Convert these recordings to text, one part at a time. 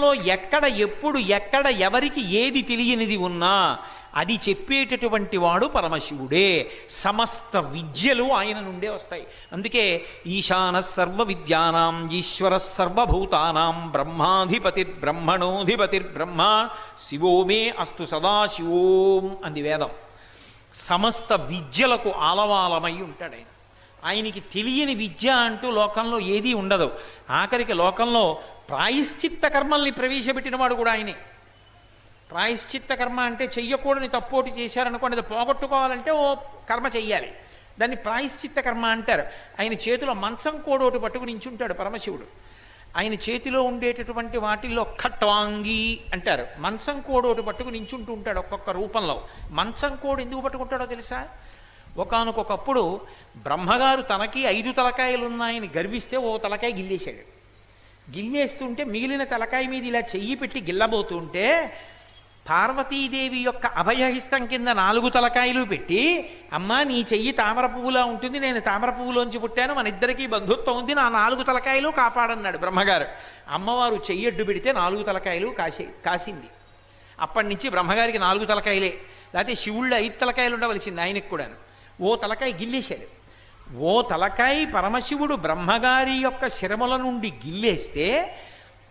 ప్రపంచంలో ఎక్కడ ఎప్పుడు ఎక్కడ ఎవరికి ఏది తెలియనిది ఉన్నా అది చెప్పేటటువంటి వాడు పరమశివుడే. సమస్త విద్యలు ఆయన నుండే వస్తాయి. అందుకే ఈశాన సర్వ విద్యానాం ఈశ్వర సర్వభూతానాం బ్రహ్మాధిపతి బ్రహ్మణోధిపతి బ్రహ్మ శివోమే అస్తు అస్తు సదాశివోం అంది వేదం. సమస్త విద్యలకు ఆలవాలమై ఉంటాడు ఆయన. ఆయనకి తెలియని విద్య అంటూ లోకంలో ఏదీ ఉండదు. ఆఖరికి లోకంలో ప్రాయశ్చిత్త కర్మల్ని ప్రవేశపెట్టినవాడు కూడా ఆయనే. ప్రాయశ్చిత్త కర్మ అంటే చెయ్యకూడని తప్పోటి చేశారనుకోండి అది పోగొట్టుకోవాలంటే ఓ కర్మ చెయ్యాలి. దాన్ని ప్రాయశ్చిత్త కర్మ అంటారు. ఆయన చేతిలో మంచం కోడోటి పట్టుకుని నించుంటాడు పరమశివుడు. ఆయన చేతిలో ఉండేటటువంటి వాటిల్లో ఖట్వాంగి అంటారు. మంచం కోడోటి పట్టుకుని నించుంటూ ఉంటాడు ఒక్కొక్క రూపంలో. మంచం కోడు ఎందుకు పట్టుకుంటాడో తెలుసా? ఒకనకొకప్పుడు బ్రహ్మగారు తనకి ఐదు తలకాయలు ఉన్నాయని గర్విస్తే ఓ తలకాయ గిల్లేశాడు. గిల్లేస్తుంటే మిగిలిన తలకాయ మీద ఇలా చెయ్యి పెట్టి గిల్లబోతుంటే పార్వతీదేవి యొక్క అభయహిస్తం కింద నాలుగు తలకాయలు పెట్టి అమ్మా నీ చెయ్యి తామర పువ్వులా ఉంటుంది నేను తామర పువ్వులోంచి పుట్టాను మన ఇద్దరికీ బంధుత్వం ఉంది నా నాలుగు తలకాయలు కాపాడన్నాడు బ్రహ్మగారు. అమ్మవారు చెయ్యి అడ్డు పెడితే నాలుగు తలకాయలు కాసే కాసింది. అప్పటి నుంచి బ్రహ్మగారికి నాలుగు తలకాయలే. లేకపోతే శివుళ్ళు ఐదు తలకాయలు ఉండవలసింది ఆయనకు కూడాను. ఓ తలకాయ గిల్లేశాడు. ఓ తలకాయి పరమశివుడు బ్రహ్మగారి యొక్క శిరముల నుండి గిల్లేస్తే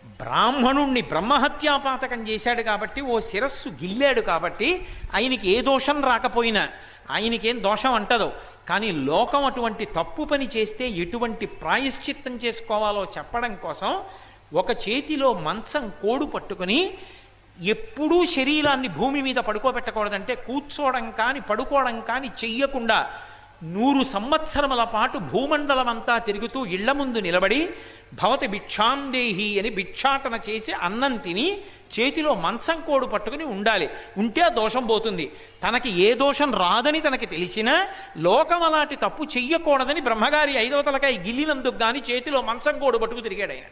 బ్రాహ్మణుణ్ణి బ్రహ్మహత్యాపాతకం చేశాడు కాబట్టి ఓ శిరస్సు గిల్లాడు కాబట్టి ఆయనకి ఏ దోషం రాకపోయినా ఆయనకేం దోషం అంటదో. కానీ లోకం అటువంటి తప్పు పని చేస్తే ఎటువంటి ప్రాయశ్చిత్తం చేసుకోవాలో చెప్పడం కోసం ఒక చేతిలో మంచం కోడు పట్టుకుని ఎప్పుడూ శరీరాన్ని భూమి మీద పడుకోబెట్టకూడదంటే కూర్చోవడం కానీ పడుకోవడం కానీ చెయ్యకుండా నూరు సంవత్సరముల పాటు భూమండలం అంతా తిరుగుతూ ఇళ్ళ ముందు నిలబడి భవతి భిక్షాందేహి అని భిక్షాటన చేసి అన్నం తిని చేతిలో మంచం కోడు పట్టుకుని ఉండాలి. ఉంటే ఆ దోషం పోతుంది. తనకి ఏ దోషం రాదని తనకి తెలిసినా లోకం అలాంటి తప్పు చెయ్యకూడదని బ్రహ్మగారి ఐదవ తలకాయ గిల్లినందుకు కానీ చేతిలో మంచం కోడు పట్టుకు తిరిగాడు ఆయన.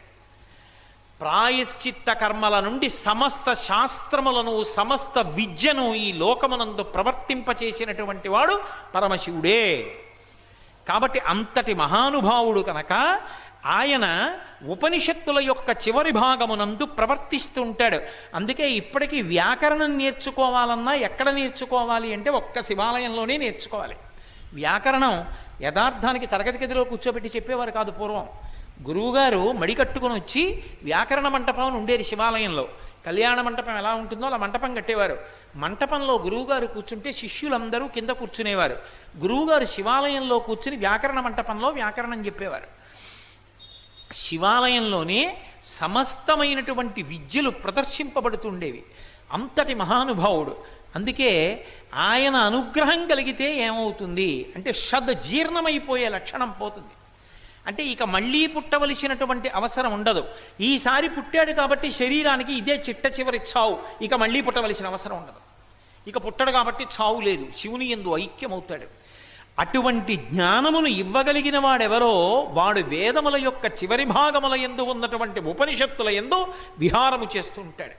ప్రాయశ్చిత్త కర్మల నుండి సమస్త శాస్త్రములను సమస్త విద్యను ఈ లోకమునందు ప్రవర్తింపచేసినటువంటి వాడు పరమశివుడే. కాబట్టి అంతటి మహానుభావుడు కనుక ఆయన ఉపనిషత్తుల యొక్క చివరి భాగమునందు ప్రవర్తిస్తూ ఉంటాడు అందుకే ఇప్పటికీ వ్యాకరణం నేర్చుకోవాలన్నా ఎక్కడ నేర్చుకోవాలి అంటే ఒక్క శివాలయంలోనే నేర్చుకోవాలి. వ్యాకరణం యథార్థానికి తరగతి గదిలో కూర్చోబెట్టి చెప్పేవారు కాదు పూర్వం. గురువుగారు మడి కట్టుకుని వచ్చి వ్యాకరణ మంటపం ఉండేది శివాలయంలో. కళ్యాణ మంటపం ఎలా ఉంటుందో అలా మంటపం కట్టేవారు. మంటపంలో గురువుగారు కూర్చుంటే శిష్యులందరూ కింద కూర్చునేవారు. గురువుగారు శివాలయంలో కూర్చుని వ్యాకరణ మంటపంలో వ్యాకరణం చెప్పేవారు. శివాలయంలోనే సమస్తమైనటువంటి విద్యలు ప్రదర్శింపబడుతుండేవి. అంతటి మహానుభావుడు. అందుకే ఆయన అనుగ్రహం కలిగితే ఏమవుతుంది? అంటే షద్ జీర్ణమైపోయే లక్షణం పోతుంది. అంటే ఇక మళ్ళీ పుట్టవలసినటువంటి అవసరం ఉండదు. ఈసారి పుట్టాడు కాబట్టి శరీరానికి ఇదే చిట్ట చివరి చావు. ఇక మళ్ళీ పుట్టవలసిన అవసరం ఉండదు. ఇక పుట్టడు కాబట్టి చావు లేదు. శివుని ఎందు ఐక్యమవుతాడు. అటువంటి జ్ఞానమును ఇవ్వగలిగిన వాడెవరో వాడు వేదముల యొక్క చివరి భాగముల ఎందు ఉన్నటువంటి ఉపనిషత్తుల ఎందు విహారము చేస్తుంటాడు.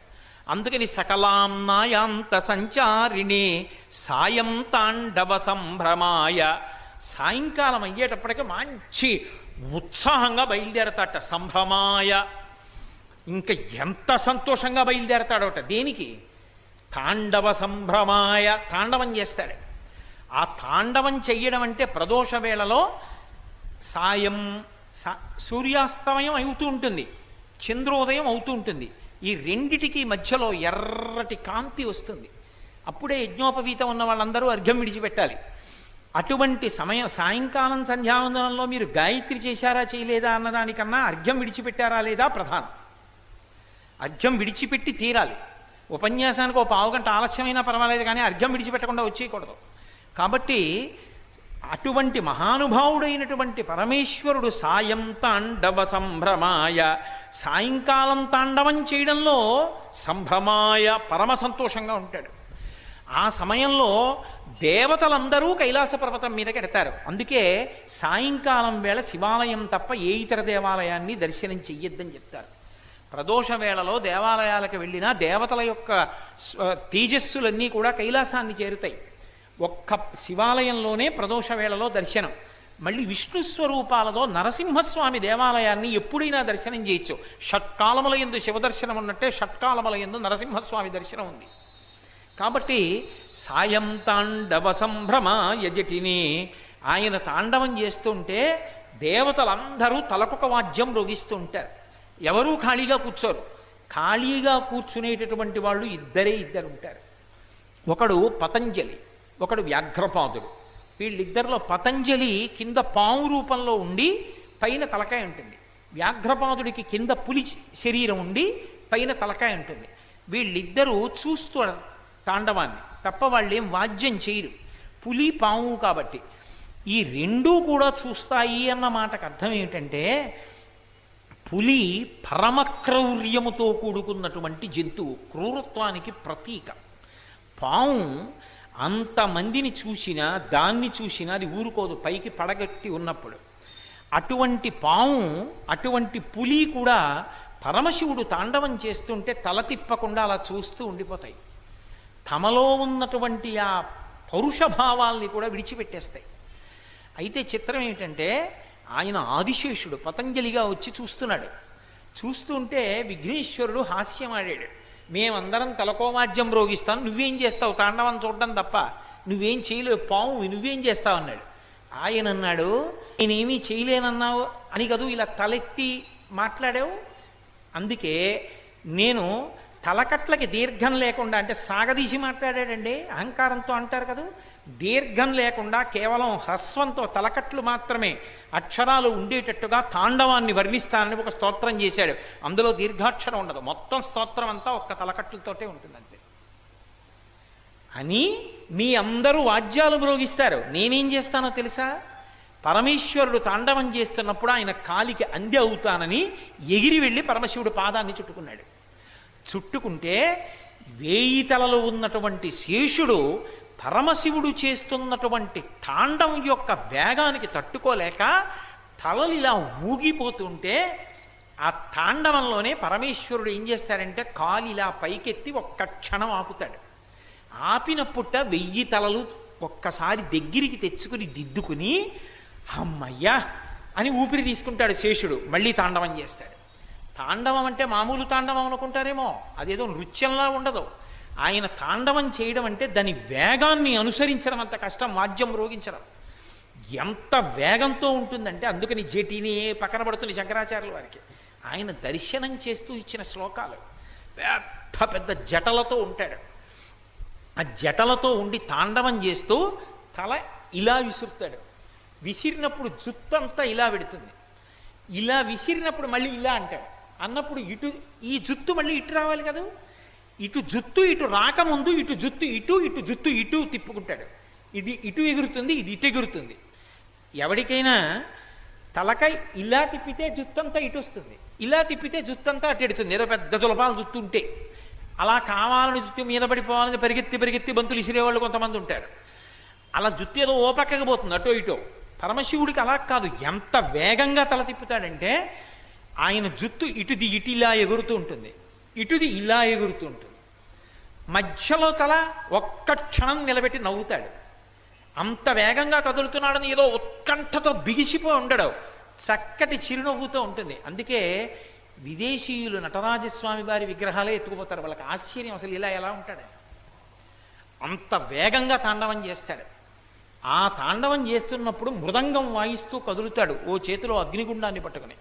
అందుకని సకలాంనాయాంత సంచారిణి సాయం తాండవ సంభ్రమాయ. సాయంకాలం అయ్యేటప్పటికి మంచి ఉత్సాహంగా బయలుదేరతాట సంభ్రమాయ. ఇంకా ఎంత సంతోషంగా బయలుదేరతాడోట దేనికి? తాండవ సంభ్రమాయ తాండవం చేస్తాడు. ఆ తాండవం చెయ్యడం అంటే ప్రదోష వేళలో సాయం సా- సూర్యాస్తమయం అవుతూ ఉంటుంది చంద్రోదయం అవుతూ ఉంటుంది. ఈ రెండిటికి మధ్యలో ఎర్రటి కాంతి వస్తుంది. అప్పుడే యజ్ఞోపవీతం ఉన్న వాళ్ళందరూ అర్ఘ్యం విడిచిపెట్టాలి. అటువంటి సమయం సాయంకాలం సంధ్యావందనంలో మీరు గాయత్రి చేశారా చేయలేదా అన్నదానికన్నా అర్ఘ్యం విడిచిపెట్టారా లేదా ప్రధానం. అర్ఘ్యం విడిచిపెట్టి తీరాలి. ఉపన్యాసానికి ఒక పావుగంట ఆలస్యమైనా పర్వాలేదు కానీ అర్ఘ్యం విడిచిపెట్టకుండా వచ్చేయకూడదు. కాబట్టి అటువంటి మహానుభావుడైనటువంటి పరమేశ్వరుడు సాయం తాండవ సంభ్రమాయ సాయంకాలం తాండవం చేయడంలో సంభ్రమాయ పరమ సంతోషంగా ఉంటాడు. ఆ సమయంలో దేవతలందరూ కైలాస పర్వతం మీదకి ఎడతారు. అందుకే సాయంకాలం వేళ శివాలయం తప్ప ఏ ఇతర దేవాలయాన్ని దర్శనం చెయ్యొద్దని చెప్తారు. ప్రదోష వేళలో దేవాలయాలకు వెళ్ళినా దేవతల యొక్క తేజస్సులన్నీ కూడా కైలాసాన్ని చేరుతాయి. ఒక్క శివాలయంలోనే ప్రదోష వేళలో దర్శనం. మళ్ళీ విష్ణు స్వరూపాలతో నరసింహస్వామి దేవాలయాన్ని ఎప్పుడైనా దర్శనం చేయొచ్చు. షట్కాలముల ఎందు శివదర్శనం ఉన్నట్టే షట్కాలముల ఎందు నరసింహస్వామి దర్శనం ఉంది కాబట్టి సాయం తాండవ సంభ్రమ యజటిని ఆయన తాండవం చేస్తుంటే దేవతలందరూ తలకొక వాద్యం రోగిస్తూ ఉంటారు ఎవరూ ఖాళీగా కూర్చోరు. ఖాళీగా కూర్చునేటటువంటి వాళ్ళు ఇద్దరే ఇద్దరు ఉంటారు ఒకడు పతంజలి ఒకడు వ్యాఘ్రపాదుడు. వీళ్ళిద్దరిలో పతంజలి కింద పాము రూపంలో ఉండి పైన తలకాయ ఉంటుంది. వ్యాఘ్రపాదుడికి కింద పులి శరీరం ఉండి పైన తలకాయ ఉంటుంది. వీళ్ళిద్దరూ చూస్తూ తాండవాన్ని. తప్ప వాళ్ళేం వాద్యం చేయరు. పులి పాము కాబట్టి. ఈ రెండూ కూడా చూస్తాయి అన్న మాటకు అర్థం ఏమిటంటే పులి పరమక్రౌర్యముతో కూడుకున్నటువంటి జంతువు క్రూరత్వానికి ప్రతీక. పాము అంతమందిని చూసినా దాన్ని చూసినా అది ఊరుకోదు పైకి పడగట్టి ఉన్నప్పుడు. అటువంటి పాము అటువంటి పులి కూడా పరమశివుడు తాండవం చేస్తుంటే తల తిప్పకుండా అలా చూస్తూ ఉండిపోతాయి. తమలో ఉన్నటువంటి ఆ పౌరుష భావాల్ని కూడా విడిచిపెట్టేస్తాయి. అయితే చిత్రం ఏమిటంటే ఆయన ఆదిశేషుడు పతంజలిగా వచ్చి చూస్తున్నాడు. చూస్తుంటే విఘ్నేశ్వరుడు హాస్యం ఆడాడు మేమందరం తలకోమాద్యం రోగిస్తాం నువ్వేం చేస్తావు? తాండవం చూడడం తప్ప నువ్వేం చేయలేవు పాము నువ్వేం చేస్తావు? అన్నాడు. ఆయన అన్నాడు నేనేమీ చేయలేనన్నావు అని కదూ ఇలా తలెత్తి మాట్లాడావు? అందుకే నేను తలకట్లకి దీర్ఘం లేకుండా అంటే సాగదీసి మాట్లాడాడండి అహంకారంతో అంటారు కదా దీర్ఘం లేకుండా కేవలం హ్రస్వంతో తలకట్లు మాత్రమే అక్షరాలు ఉండేటట్టుగా తాండవాన్ని వర్ణిస్తానని ఒక స్తోత్రం చేశాడు. అందులో దీర్ఘాక్షరం ఉండదు. మొత్తం స్తోత్రం అంతా ఒక్క తలకట్లతోటే ఉంటుంది అంతే అని మీ అందరూ వాద్యాలు మ్రోగిస్తారు. నేనేం చేస్తానో తెలుసా? పరమేశ్వరుడు తాండవం చేస్తున్నప్పుడు ఆయన కాలికి అంది అవుతానని ఎగిరి వెళ్ళి పరమశివుడు పాదాన్ని చుట్టుకున్నాడు. చుట్టుకుంటే వేయి తలలు ఉన్నటువంటి శేషుడు పరమశివుడు చేస్తున్నటువంటి తాండం యొక్క వేగానికి తట్టుకోలేక తలలు ఇలా ఊగిపోతుంటే ఆ తాండవంలోనే పరమేశ్వరుడు ఏం చేస్తాడంటే కాలు ఇలా పైకెత్తి ఒక్క క్షణం ఆపుతాడు. ఆపినప్పుట వెయ్యి తలలు ఒక్కసారి దగ్గరికి తెచ్చుకుని దిద్దుకుని అమ్మయ్యా అని ఊపిరి తీసుకుంటాడు శేషుడు. మళ్ళీ తాండవం చేస్తాడు. తాండవం అంటే మామూలు తాండవం అనుకుంటారేమో. అదేదో నృత్యంలా ఉండదు. ఆయన తాండవం చేయడం అంటే దాని వేగాన్ని అనుసరించడం అంత కష్టం వాద్యం రోగించడం. ఎంత వేగంతో ఉంటుందంటే అందుకని జటిని పక్కన పడుతుంది శంకరాచార్యుల వారికి. ఆయన దర్శనం చేస్తూ ఇచ్చిన శ్లోకాలు. పెద్ద పెద్ద జటలతో ఉంటాడు. ఆ జటలతో ఉండి తాండవం చేస్తూ తల ఇలా విసురుతాడు. విసిరినప్పుడు జుత్తంతా ఇలా పెడుతుంది ఇలా విసిరినప్పుడు మళ్ళీ ఇలా అంటాడు. అన్నప్పుడు ఇటు ఈ జుత్తు మళ్ళీ ఇటు రావాలి కదా? ఇటు జుత్తు ఇటు రాకముందు ఇటు జుత్తు ఇటు ఇటు జుత్తు ఇటు తిప్పుకుంటాడు. ఇది ఇటు ఎగురుతుంది ఇది ఇటు ఎగురుతుంది. ఎవరికైనా తలక ఇలా తిప్పితే జుత్తంతా ఇటు వస్తుంది. ఇలా తిప్పితే జుత్తంతా అటు ఎడుతుంది ఏదో పెద్ద జులపాలు జుత్తు ఉంటే అలా కావాలని జుత్తు మీద పడిపోవాలని పరిగెత్తి పరిగెత్తి బంతులు ఇసిరేవాళ్ళు కొంతమంది ఉంటారు. అలా జుత్తు ఏదో ఓపక్కకపోతుంది అటో ఇటో. పరమశివుడికి అలా కాదు. ఎంత వేగంగా తల తిప్పుతాడంటే ఆయన జుత్తు ఇటుది ఇటు ఇలా ఎగురుతూ ఉంటుంది. ఇటుది ఇలా ఎగురుతూ ఉంటుంది. మధ్యలో తల ఒక్క క్షణం నిలబెట్టి నవ్వుతాడు. అంత వేగంగా కదులుతున్నాడని ఏదో ఉత్కంఠతో బిగిసిపోయి ఉండడు. చక్కటి చిరునవ్వుతో ఉంటుంది. అందుకే విదేశీయులు నటరాజస్వామి వారి విగ్రహాలే ఎత్తుకుపోతారు. వాళ్ళకి ఆశ్చర్యం అసలు ఇలా ఎలా ఉంటాడు. అంత వేగంగా తాండవం చేస్తాడు. ఆ తాండవం చేస్తున్నప్పుడు మృదంగం వాయిస్తూ కదులుతాడు. ఓ చేతిలో అగ్నిగుండాన్ని పట్టుకుని.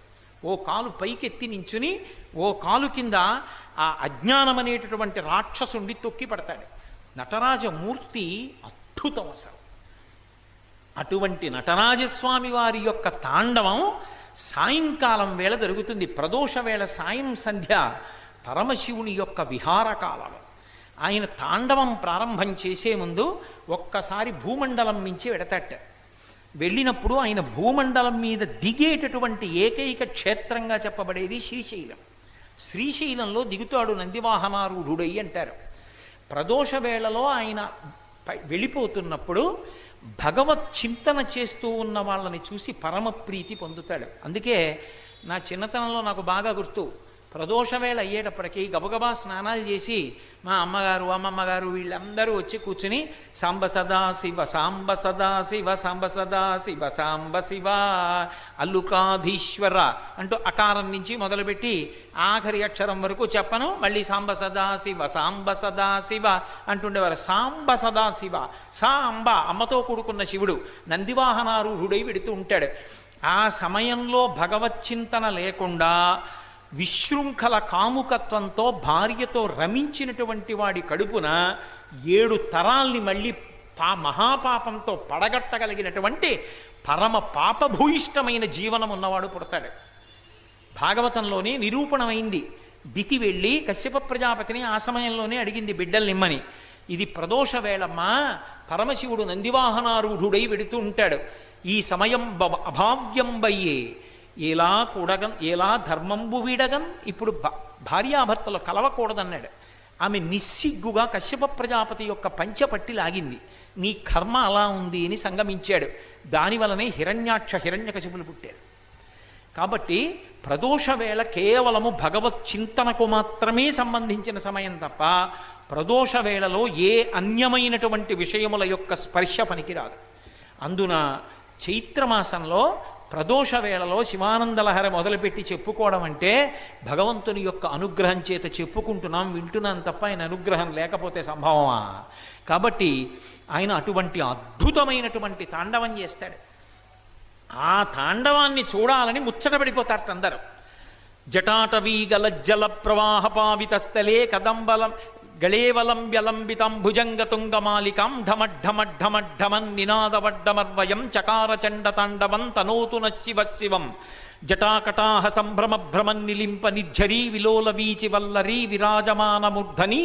ఓ కాలు పైకెత్తి నించుని ఓ కాలు కింద ఆ అజ్ఞానం అనేటటువంటి రాక్షసుండి తొక్కి పడతాడు. నటరాజమూర్తి అద్భుతం అసలు అటువంటి నటరాజస్వామి వారి యొక్క తాండవం సాయంకాలం వేళ జరుగుతుంది. ప్రదోష వేళ సాయం సంధ్య పరమశివుని యొక్క విహారకాలం ఆయన తాండవం ప్రారంభం చేసే ముందు ఒక్కసారి భూమండలం మించి వెడతట్ట వెళ్ళినప్పుడు ఆయన భూమండలం మీద దిగేటటువంటి ఏకైక క్షేత్రంగా చెప్పబడేది శ్రీశైలం. శ్రీశైలంలో దిగుతాడు నందివాహనారూఢుడై అంటారు. ప్రదోష వేళలో ఆయన పై- వెళ్ళిపోతున్నప్పుడు భగవత్ చింతన చేస్తూ ఉన్న వాళ్ళని చూసి పరమ ప్రీతి పొందుతాడు. అందుకే నా చిన్నతనంలో నాకు బాగా గుర్తు. ప్రదోష వేళ అయ్యేటప్పటికీ గబగబా స్నానాలు చేసి మా అమ్మగారు అమ్మమ్మగారు వీళ్ళందరూ వచ్చి కూర్చుని సాంబ సదా శివ సాంబ సదా శివ సాంబ సదా శివ సాంబ శివ అల్లుకాధీశ్వర అంటూ అకారం నుంచి మొదలుపెట్టి ఆఖరి అక్షరం వరకు చెప్పను. మళ్ళీ సాంబ సదా శివ సాంబ సదా శివ అంటుండేవారు. సాంబ సదా శివ అమ్మతో కూడుకున్న శివుడు నందివాహనారూఢుడై వెడుతూ ఉంటాడు. ఆ సమయంలో భగవత్ చింతన లేకుండా విశృంఖల కాముకత్వంతో భార్యతో రమించినటువంటి వాడి కడుపున ఏడు తరాల్ని మళ్ళీ పా మహాపాపంతో పడగట్టగలిగినటువంటి పరమ పాపభూయిష్టమైన జీవనం ఉన్నవాడు పుడతాడు. భాగవతంలోనే నిరూపణమైంది. దితి వెళ్ళి కశ్యప ప్రజాపతిని ఆ సమయంలోనే అడిగింది బిడ్డల్నిమ్మని ఇది ప్రదోష వేళమ్మా పరమశివుడు నందివాహనారూఢుడై వెడుతూ ఉంటాడు. ఈ సమయం బ- అభావ్యంబయ్యే ఎలా కూడగం ఎలా ధర్మంబు వీడగం? ఇప్పుడు భార్యాభర్తలు కలవకూడదన్నాడు. ఆమె నిస్సిగ్గుగా కశ్యప ప్రజాపతి యొక్క పంచపట్టి లాగింది. నీ కర్మ అలా ఉంది అని సంగమించాడు. దానివలనే హిరణ్యాక్ష హిరణ్యకశిపులు పుట్టారు. కాబట్టి ప్రదోష వేళ కేవలము భగవత్ చింతనకు మాత్రమే సంబంధించిన సమయం తప్ప ప్రదోష వేళలో ఏ అన్యమైనటువంటి విషయముల యొక్క స్పర్శ పనికిరాదు. అందున చైత్రమాసంలో ప్రదోష వేళలో శివానందలహరి మొదలుపెట్టి చెప్పుకోవడం అంటే భగవంతుని యొక్క అనుగ్రహం చేత చెప్పుకుంటున్నాం వింటున్నాం తప్ప ఆయన అనుగ్రహం లేకపోతే సంభవమా? కాబట్టి ఆయన అటువంటి అద్భుతమైనటువంటి తాండవం చేస్తాడు. ఆ తాండవాన్ని చూడాలని ముచ్చటపడిపోతారట అందరూ జటాటవీ జల ప్రవాహ పావితస్థలే కదంబలం గళేవలంబ్యలంబితం భుజంగతుంగమాలికాం ఢమఢమఢమఢమన్ నినాదవడ్డమర్వయం చకారచండతాండవం తనోతు నశివ శివం జటాకటాహ సంభ్రమ భ్రమం నిలింప నిజ్జరీ విలోల వీచి వల్లరీ విరాజమానమూర్ధని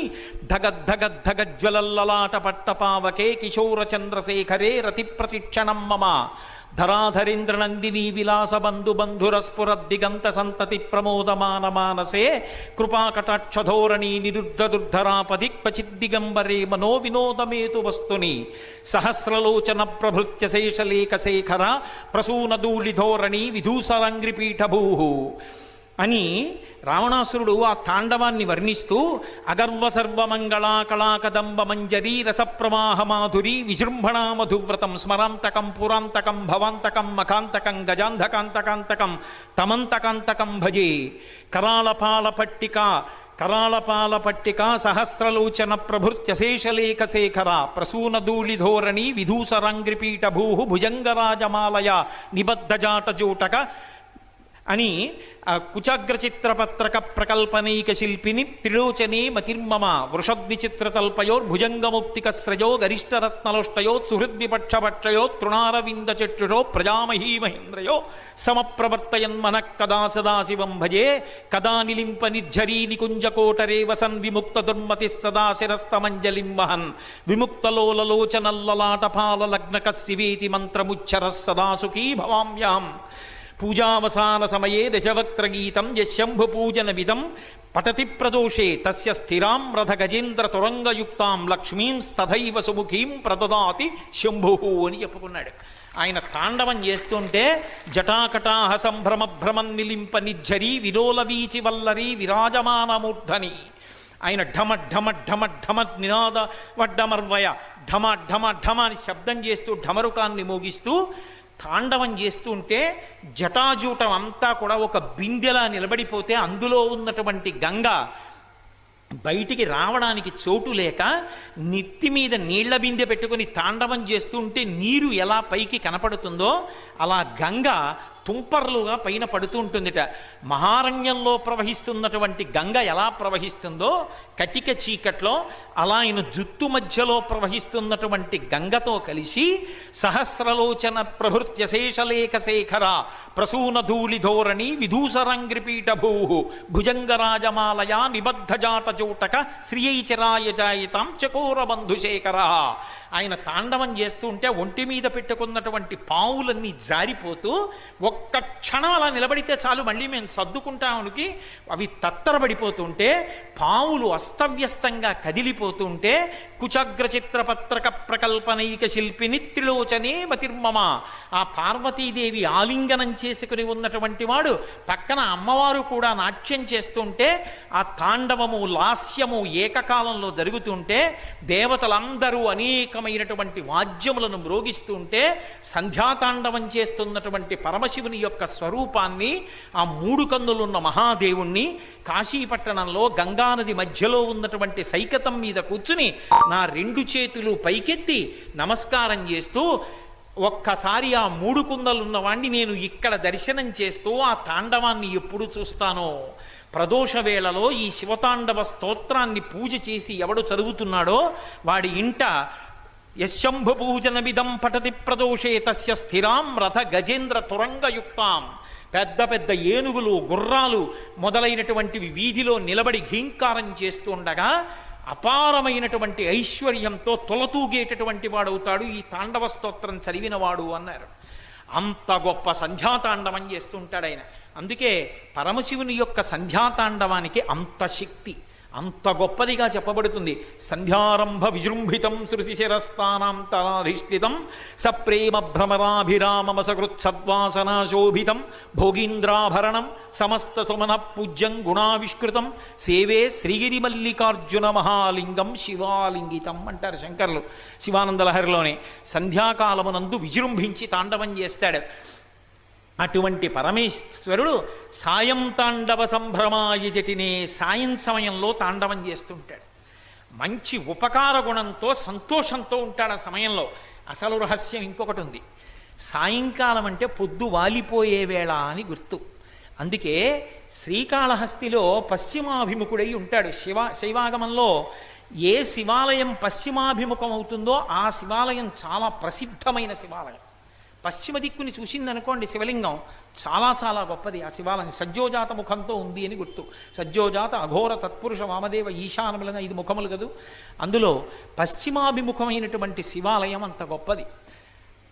ధగద్ధగద్ధగజ్వలల్లలాట పట్టపావకే కిశోరచంద్రశేఖరే రతి ప్రతిక్షణం మమ ధరాధరేంద్ర నందిని విలాస బంధు బంధుర స్ఫురద్దిగంత సంతతి ప్రమోదమాన మానసే కృపాకటాక్షధోరణి నిరుద్ధ దుర్ధరాపది క్వచిద్దిగంబరే మనో వినోదమేతు వస్తుని సహస్రలోచన ప్రభృత్య శేషలేఖ శేఖర ప్రసూనదూళిధోరణి విధూసరంగ్రిపీఠభూ అని రావణాసురుడు ఆ తాండవాన్ని వర్ణిస్తూ అగర్వ సర్వమంగళా కళాకదంబ మంజరీ రసప్రవాహ మాధురి విజృంభణా మధువ్రతం స్మరాంతకం పురాంతకం భవాంతకం మఖాంతకం గజాంధకాంతకాంతకం తమంతకాంతకం భజే కరాళపాల పట్టిక కరాళపాల పట్టిక సహస్రలోచన ప్రభృత్యశేషలేఖ శేఖర ప్రసూనధూళిధోరణి విధూసరాంగ్రిపీఠ భూ భుజంగరాజమాలయ నిబద్ధజాటజూటక అని ఆ కుచాగ్ర ప్రకల్పనైక శిల్పిని త్రిలోచనే మతిర్మమ వృషద్విచిత్రతల్పయోర్భుజంగముక్తిక శ్రయో గరిష్టరత్నలోష్టయో సుహృద్విపక్షపక్షయో తృణారవింద చక్షుషో ప్రజామహీ మహేంద్రయో సమప్రవర్తయన్మన కదా సదాశివం భజే కదా నిలింప నిర్ఝరీ నికుంజకోటరే వసన్ విముక్త దుర్మతి సదా శిరస్తమంజలిం వహన్ విముక్తలోలలోచనల్లలాటపాల లగ్నక శివేతి మంత్రముచ్చర సదాసుఖీ భవామ్యాం పూజావసాన సమయే దశవక్త్రగీతం యశంభు పూజన విధం పటతి ప్రదోషే తస్య స్థిరాం రథ గజేంద్ర తురంగయుక్తాం లక్ష్మీం స్తథైవ సుముఖీం ప్రదదాతి శంభు అని చెప్పుకున్నాడు. ఆయన తాండవం చేస్తుంటే జటాకటాహ సంభ్రమ భ్రమం నిలింప నిజ్జరి విలోల వీచి వల్లరి విరాజమానమూర్ధని. ఆయన ఢమ ఢమ ఢమ ఢమ నినాద వడ్డమర్వయ ఢమ ఢమ ఢమ అని శబ్దం చేస్తూ ఢమరుకాన్ని మోగిస్తూ తాండవం చేస్తూ ఉంటే జటాజూటం అంతా కూడా ఒక బిందెలా నిలబడిపోతే అందులో ఉన్నటువంటి గంగ బయటికి రావడానికి చోటు లేక నెత్తి మీద నీళ్ళ బిందె పెట్టుకుని తాండవం చేస్తూ ఉంటే నీరు ఎలా పైకి కనపడుతుందో అలా గంగ తుంపర్లుగా పైన పడుతూ ఉంటుందిట. మహారణ్యంలో ప్రవహిస్తున్నటువంటి గంగ ఎలా ప్రవహిస్తుందో కటిక చీకట్లో అలా ఆయన జుత్తు మధ్యలో ప్రవహిస్తున్నటువంటి గంగతో కలిసి సహస్రలోచన ప్రభృత్య శేషలేఖ శేఖర ప్రసూన ధూళి ధోరణి విధూసరంగ్రిపీఠ భూ భుజంగరాజమాలయ నిబద్ధజాట చోటక శ్రీయైచరాయ జాయితాం చకోర బంధుశేఖర ఆయన తాండవం చేస్తూ ఉంటే ఒంటి మీద పెట్టుకున్నటువంటి పావులన్నీ జారిపోతూ ఒక ఒక్క క్షణం అలా నిలబడితే చాలు మళ్ళీ మేము సర్దుకుంటామునికి. అవి తత్తరబడిపోతుంటే పావులు అస్తవ్యస్తంగా కదిలిపోతుంటే కుచగ్ర చిత్రపత్రక ప్రకల్పనైక శిల్పిని త్రిలోచనే మతిర్మమ. ఆ పార్వతీదేవి ఆలింగనం చేసుకుని ఉన్నటువంటి వాడు పక్కన అమ్మవారు కూడా నాట్యం చేస్తుంటే ఆ తాండవము లాస్యము ఏకకాలంలో జరుగుతుంటే దేవతలందరూ అనేకమైనటువంటి వాద్యములను మ్రోగిస్తుంటే సంధ్యాతాండవం చేస్తున్నటువంటి పరమశివ పరమశివుని యొక్క స్వరూపాన్ని ఆ మూడు కన్నులున్న మహాదేవుణ్ణి కాశీపట్టణంలో గంగానది మధ్యలో ఉన్నటువంటి సైకతం మీద కూర్చుని నా రెండు చేతులు పైకెత్తి నమస్కారం చేస్తూ ఒక్కసారి ఆ మూడు కుందలున్న వాణ్ణి నేను ఇక్కడ దర్శనం చేస్తూ ఆ తాండవాన్ని ఎప్పుడు చూస్తానో. ప్రదోష వేళలో ఈ శివతాండవ స్తోత్రాన్ని పూజ చేసి ఎవడు చదువుతున్నాడో వాడి ఇంట యశంభు పూజనమిదం పఠతి ప్రదోషే తస్య స్థిరాం రథ గజేంద్ర తురంగయుక్తాం పెద్ద పెద్ద ఏనుగులు గుర్రాలు మొదలైనటువంటివి వీధిలో నిలబడి ఘీంకారం చేస్తుండగా అపారమైనటువంటి ఐశ్వర్యంతో తొలతూగేటటువంటి వాడవుతాడు. ఈ తాండవ స్తోత్రం చదివినవాడు అన్నారు. అంత గొప్ప సంధ్యాతాండవం చేస్తుంటాడు ఆయన. అందుకే పరమశివుని యొక్క సంధ్యాతాండవానికి అంత శక్తి. అంత గొప్పదిగా చెప్పబడుతుంది. సంధ్యారంభ విజృంభితం శృతి శిరస్థానాంతరాధిష్ఠితం సప్రేమ భ్రమరాభిరామమ సకృత్సద్వాసనాశోభితం భోగీంద్రాభరణం సమస్త సుమన పూజ్యం గుణావిష్కృతం. సేవే శ్రీగిరి మల్లికార్జున మహాలింగం శివాలింగితం అంటారు శంకర్లు శివానందలహరిలోనే. సంధ్యాకాలమునందు విజృంభించి తాండవం చేస్తాడు. అటువంటి పరమేశ్వరుడు సాయం తాండవ సంభ్రమాయ జటినే సాయం సమయంలో తాండవం చేస్తుంటాడు. మంచి ఉపకార గుణంతో సంతోషంతో ఉంటాడు ఆ సమయంలో. అసలు రహస్యం ఇంకొకటి ఉంది. సాయంకాలం అంటే పొద్దు వాలిపోయే వేళ అని గుర్తు. అందుకే శ్రీకాళహస్తిలో పశ్చిమాభిముఖుడై ఉంటాడు. శివ శైవాగమంలో ఏ శివాలయం పశ్చిమాభిముఖం అవుతుందో ఆ శివాలయం చాలా ప్రసిద్ధమైన శివాలయం. పశ్చిమ దిక్కుని చూసిందనుకోండి శివలింగం చాలా చాలా గొప్పది. ఆ శివాలయం సజ్జోజాత ముఖంతో ఉంది అని గుర్తు. సజ్జోజాత అఘోర తత్పురుష వామదేవ ఈశానములన ఐదు ముఖములు కదూ. అందులో పశ్చిమాభిముఖమైనటువంటి శివాలయం అంత గొప్పది.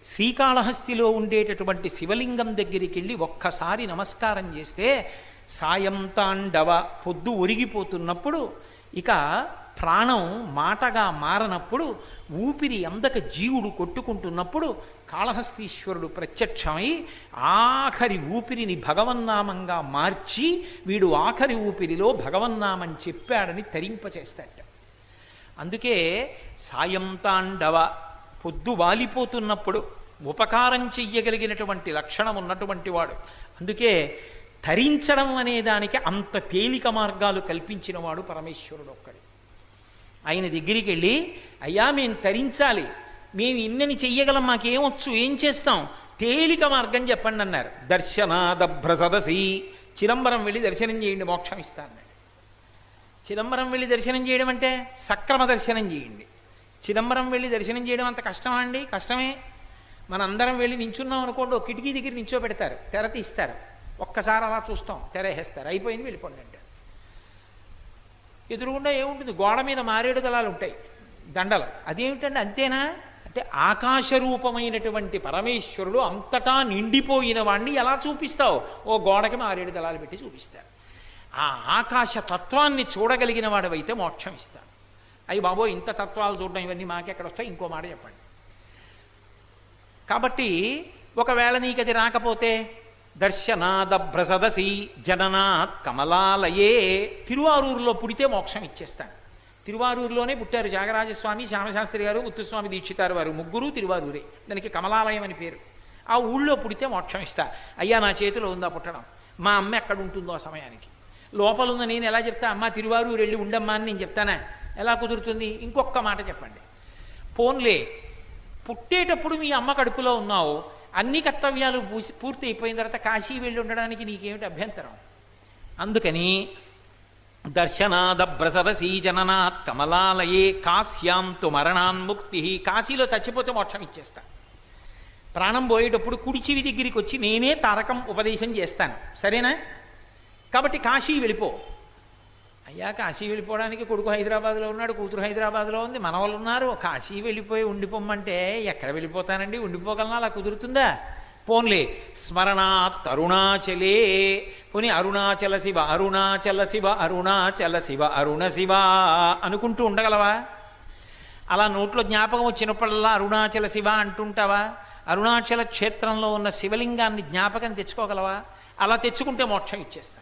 శ్రీకాళహస్తిలో ఉండేటటువంటి శివలింగం దగ్గరికి వెళ్ళి ఒక్కసారి నమస్కారం చేస్తే సాయం తాండవ పొద్దు ఒరిగిపోతున్నప్పుడు ఇక ప్రాణం మాటగా మారనప్పుడు ఊపిరి అందక జీవుడు కొట్టుకుంటున్నప్పుడు కాళహస్తీశ్వరుడు ప్రత్యక్షమై ఆఖరి ఊపిరిని భగవన్నామంగా మార్చి వీడు ఆఖరి ఊపిరిలో భగవన్నామని చెప్పాడని తరింపచేస్తాడు అందుకే సాయం తాండవ పొద్దు వాలిపోతున్నప్పుడు ఉపకారం చెయ్యగలిగినటువంటి లక్షణం ఉన్నటువంటి వాడు. అందుకే తరించడం అనే దానికి అంత తేలిక మార్గాలు కల్పించినవాడు పరమేశ్వరుడు ఒక్కడు. ఆయన దగ్గరికి వెళ్ళి అయ్యా మేము తరించాలి. మేము ఇన్నని చెయ్యగలం మాకేమొచ్చు ఏం చేస్తాం? తేలిక మార్గం చెప్పండి అన్నారు. దర్శనాదభ్ర సదసి చిదంబరం వెళ్ళి దర్శనం చేయండి మోక్షం ఇస్తా చిదంబరం వెళ్ళి దర్శనం చేయడం అంటే సక్రమ దర్శనం చేయండి. చిదంబరం వెళ్ళి దర్శనం చేయడం అంత కష్టమా అండి? కష్టమే. మనందరం వెళ్ళి నించున్నాం అనుకోండి ఒక కిటికీ దగ్గర నించో పెడతారు తెర తీస్తారు. ఒక్కసారి అలా చూస్తాం. తెర వేస్తారు అయిపోయింది వెళ్ళిపోండి ఎదురుగుండా ఏముంటుంది? గోడ మీద మారేడు దళాలు ఉంటాయి దండలు. అదేమిటండి? అంతేనా? అంటే ఆకాశ రూపమైనటువంటి పరమేశ్వరుడు అంతటా నిండిపోయిన వాణ్ణి ఎలా చూపిస్తావు? ఓ గోడకి మారేడు దళాలు పెట్టి చూపిస్తారు. ఆ ఆకాశ తత్వాన్ని చూడగలిగిన వాడవైతే మోక్షం ఇస్తాను అయ్యి బాబో ఇంత తత్వాలు చూడడం ఇవన్నీ మాకెక్కడ వస్తాయి? ఇంకో మాట చెప్పండి. కాబట్టి ఒకవేళ నీకు అది రాకపోతే దర్శనాదభ్రసదసి జననాత్ కమలాలయే. తిరువారూరులో పుడితే మోక్షం ఇచ్చేస్తాను. తిరువారూరులోనే పుట్టారు జాగరాజస్వామి శ్యామశాస్త్రి గారు ముత్తుస్వామి దీక్షితారు వారు. ముగ్గురు తిరువారూరే. దానికి కమలాలయం అని పేరు. ఆ ఊళ్ళో పుడితే మోక్షం ఇస్తా. అయ్యా నా చేతిలో ఉందా పుట్టడం? మా అమ్మ ఎక్కడ ఉంటుందో ఆ సమయానికి. లోపల ఉన్న నేను ఎలా చెప్తా? అమ్మ తిరువారూరు వెళ్ళి ఉండమ్మా అని నేను చెప్తానా? ఎలా కుదురుతుంది? ఇంకొక మాట చెప్పండి. పోన్లే. పుట్టేటప్పుడు మీ అమ్మ కడుపులో ఉన్నావు. అన్ని కర్తవ్యాలు పూసి పూర్తి అయిపోయిన తర్వాత కాశీ వెళ్ళి ఉండడానికి నీకేమిటి అభ్యంతరం? అందుకని దర్శనాదభ్రసరసీ జననాత్ కమలాలయే కాశ్యాంతు మరణాన్ముక్తి కాశీలో చచ్చిపోతే మోక్షం ఇచ్చేస్తా. ప్రాణం పోయేటప్పుడు కుడిచివి దగ్గరికి వచ్చి నేనే తారకం ఉపదేశం చేస్తాను. సరేనా? కాబట్టి కాశీ వెళ్ళిపో. అయ్యా కాశీ వెళ్ళిపోవడానికి కొడుకు హైదరాబాద్లో ఉన్నాడు కూతురు హైదరాబాద్లో ఉంది మనవాళ్ళు ఉన్నారు కాశీ వెళ్ళిపోయి ఉండిపోమ్మంటే ఎక్కడ వెళ్ళిపోతానండి ఉండిపోగలనా? అలా కుదురుతుందా? పోన్లే. స్మరణాత్ అరుణాచలే కొని అరుణాచల శివ అరుణాచల శివ అరుణాచల శివ అరుణ శివ అనుకుంటూ ఉండగలవా? అలా నోట్లో జ్ఞాపకం వచ్చినప్పుడల్లా అరుణాచల శివ అంటుంటావా? అరుణాచల క్షేత్రంలో ఉన్న శివలింగాన్ని జ్ఞాపకం తెచ్చుకోగలవా? అలా తెచ్చుకుంటే మోక్షం ఇచ్చేస్తాను